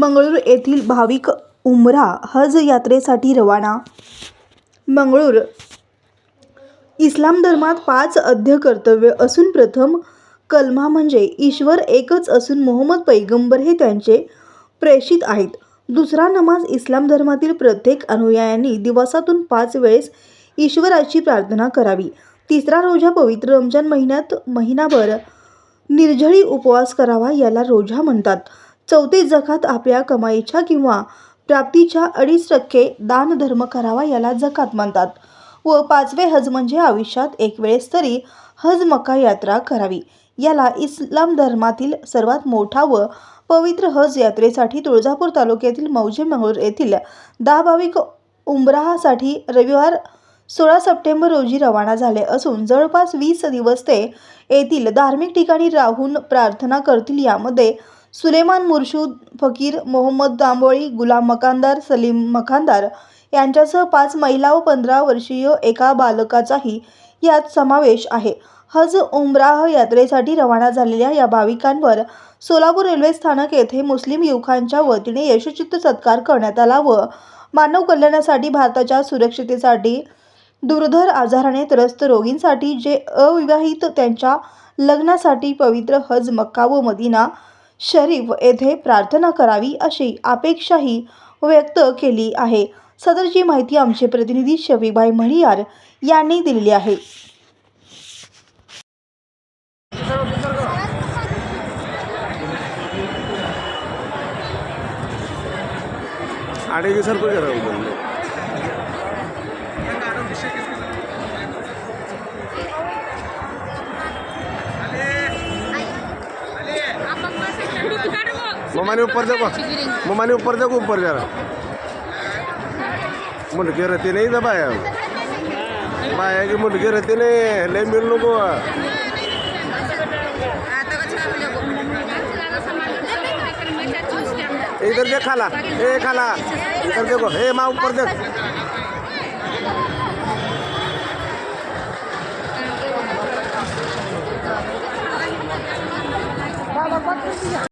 मंगळूर येथील भाविक उमरा हज यात्रेसाठी रवाना। मंगळूर इस्लाम धर्मात पाच अध्य कर्तव्य असून प्रथम कलमा म्हणजे ईश्वर एकच असून मोहम्मद पैगंबर हे त्यांचे प्रेषित आहेत। दुसरा नमाज इस्लाम धर्मातील प्रत्येक अनुयायांनी दिवसातून पाच वेळेस ईश्वराची प्रार्थना करावी। तिसरा रोजा पवित्र रमजान महिन्यात महिनाभर निर्जळी उपवास करावा याला रोजा म्हणतात। चौथे जकात आपल्या कमाईच्या किंवा प्राप्तीच्या अडीच टक्के दान धर्म करावा याला जकात म्हणतात. व पाचवे हज म्हणजे आयुष्यात एक वेळेस तरी हज मक्का यात्रा करावी. याला इस्लाम धर्मातील सर्वात मोठा व पवित्र हज यात्रेसाठी तुळजापूर तालुक्यातील मौजे मंगळूर येथील दहा भाविक उमराहासाठी रविवार सोळा सप्टेंबर रोजी रवाना झाले असून जवळपास वीस दिवस ते येथील धार्मिक ठिकाणी राहून प्रार्थना करतील यामध्ये सुलेमान मुर्शूद फकीर मोहम्मद दांबोळी गुलाम मकानदार सलीम मखानदार यांच्यासह पाच महिला व पंधरा वर्षीय एका बालकाचाही यात समावेश आहे. हज उमराह यात्रेसाठी रवाना झालेल्या या भाविकांवर सोलापूर रेल्वे स्थानक येथे मुस्लिम युवकांच्या वतीने यशोचित्त सत्कार करण्यात आला व मानव कल्याणासाठी भारताच्या सुरक्षितेसाठी दुर्धर आजाराने त्रस्त रोगींसाठी जे अविवाहित त्यांच्या लग्नासाठी पवित्र हज मक्का व मदिना शरीफ येथे प्रार्थना करावी अशी अपेक्षाही व्यक्त केली आहे. सदरची माहिती आमचे प्रतिनिधी शफीभाई म्हडियार यांनी दिलेली आहे. आडेगी सरको जरा उधर ममाने ऊपर देखो ममाने ऊपर देखो ऊपर जरा? मुंडके रहते नहीं दबाया बाया. की मुंडके रहते नहीं. ले मिल नको. इधर देख खाला. ए खाला. इधर देखो. हे माँ ऊपर देख.